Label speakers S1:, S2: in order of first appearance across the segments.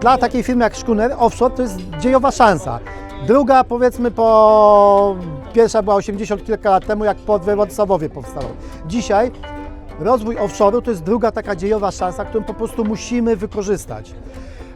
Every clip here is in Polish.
S1: Dla takiej firmy jak Szkuner Offshore to jest dziejowa szansa. Druga powiedzmy po... Pierwsza była 80 kilka lat temu, jak port we Władysławowie powstał. Dzisiaj rozwój offshore'u to jest druga taka dziejowa szansa, którą po prostu musimy wykorzystać.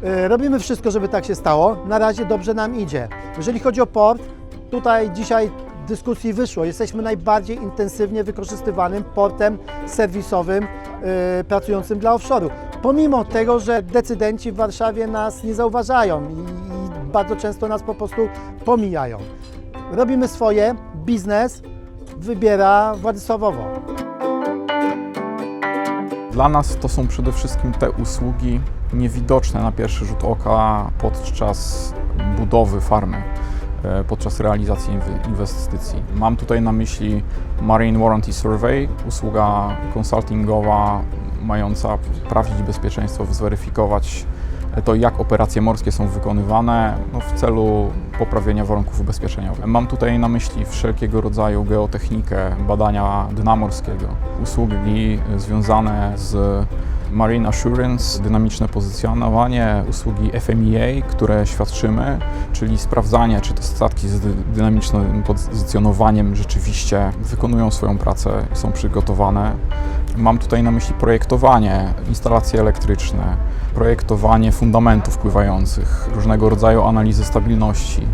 S1: E, Robimy wszystko, żeby tak się stało. Na razie dobrze nam idzie. Jeżeli chodzi o port, tutaj dzisiaj dyskusji wyszło, jesteśmy najbardziej intensywnie wykorzystywanym portem serwisowym e, pracującym dla offshore'u. Pomimo tego, że decydenci w Warszawie nas nie zauważają i, i bardzo często nas po prostu pomijają. Robimy swoje, biznes wybiera Władysławowo.
S2: Dla nas to są przede wszystkim te usługi niewidoczne na pierwszy rzut oka podczas budowy farmy, podczas realizacji inwestycji. Mam tutaj na myśli Marine Warranty Survey, usługa konsultingowa mająca sprawdzić bezpieczeństwo, zweryfikować to, jak operacje morskie są wykonywane no, w celu poprawienia warunków ubezpieczeniowych. Mam tutaj na myśli wszelkiego rodzaju geotechnikę, badania dna morskiego, usługi związane z Marine Assurance, dynamiczne pozycjonowanie, usługi FMEA, które świadczymy, czyli sprawdzanie, czy te statki z dy- dynamicznym pozycjonowaniem rzeczywiście wykonują swoją pracę, są przygotowane. Mam tutaj na myśli projektowanie, instalacje elektryczne, projektowanie fundamentów pływających, różnego rodzaju analizy stabilności.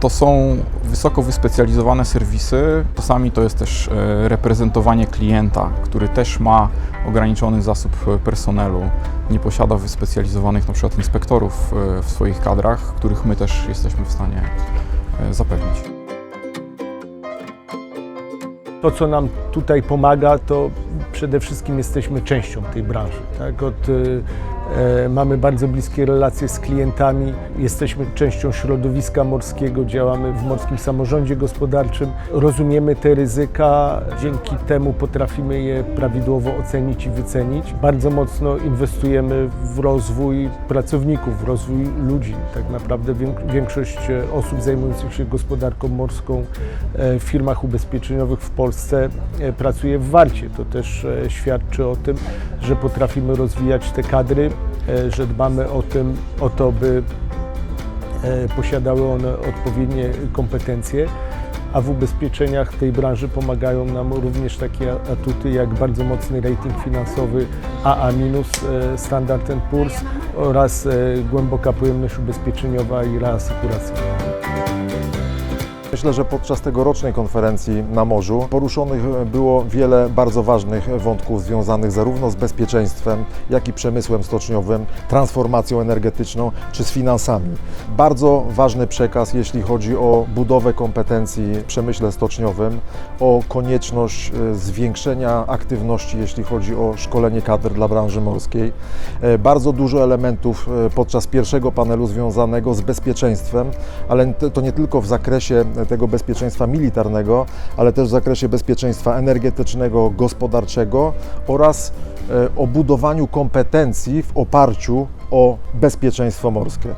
S2: To są wysoko wyspecjalizowane serwisy. Czasami to jest też e, reprezentowanie klienta, który też ma ograniczony zasób personelu, nie posiada wyspecjalizowanych przykład inspektorów e, w swoich kadrach, których my też jesteśmy w stanie e, zapewnić.
S3: To, co nam tutaj pomaga, to przede wszystkim jesteśmy częścią tej branży. Tak? Od, mamy bardzo bliskie relacje z klientami, jesteśmy częścią środowiska morskiego, działamy w morskim samorządzie gospodarczym, rozumiemy te ryzyka, dzięki temu potrafimy je prawidłowo ocenić i wycenić. Bardzo mocno inwestujemy w rozwój pracowników, w rozwój ludzi. Tak naprawdę większość e, osób zajmujących się gospodarką morską e, w firmach ubezpieczeniowych w Polsce e, pracuje w Warcie. To też e, świadczy o tym, że potrafimy rozwijać te kadry, e, że dbamy o, tym, o to, by e, posiadały one odpowiednie kompetencje, a w ubezpieczeniach tej branży pomagają nam również takie atuty jak bardzo mocny rating finansowy AA- e, Standard Poor's oraz e, głęboka pojemność ubezpieczeniowa i reasekuracyjna.
S4: Myślę, że podczas tegorocznej konferencji na morzu poruszonych było wiele bardzo ważnych wątków związanych zarówno z bezpieczeństwem, jak i przemysłem stoczniowym, transformacją energetyczną czy z finansami. Bardzo ważny przekaz, jeśli chodzi o budowę kompetencji w przemyśle stoczniowym, o konieczność e, zwiększenia aktywności, jeśli chodzi o szkolenie kadr dla branży morskiej. E, Bardzo dużo elementów e, podczas pierwszego panelu związanego z bezpieczeństwem, ale to nie tylko w zakresie tego bezpieczeństwa militarnego, ale też w zakresie bezpieczeństwa energetycznego, gospodarczego oraz e, o budowaniu kompetencji w oparciu o bezpieczeństwo morskie.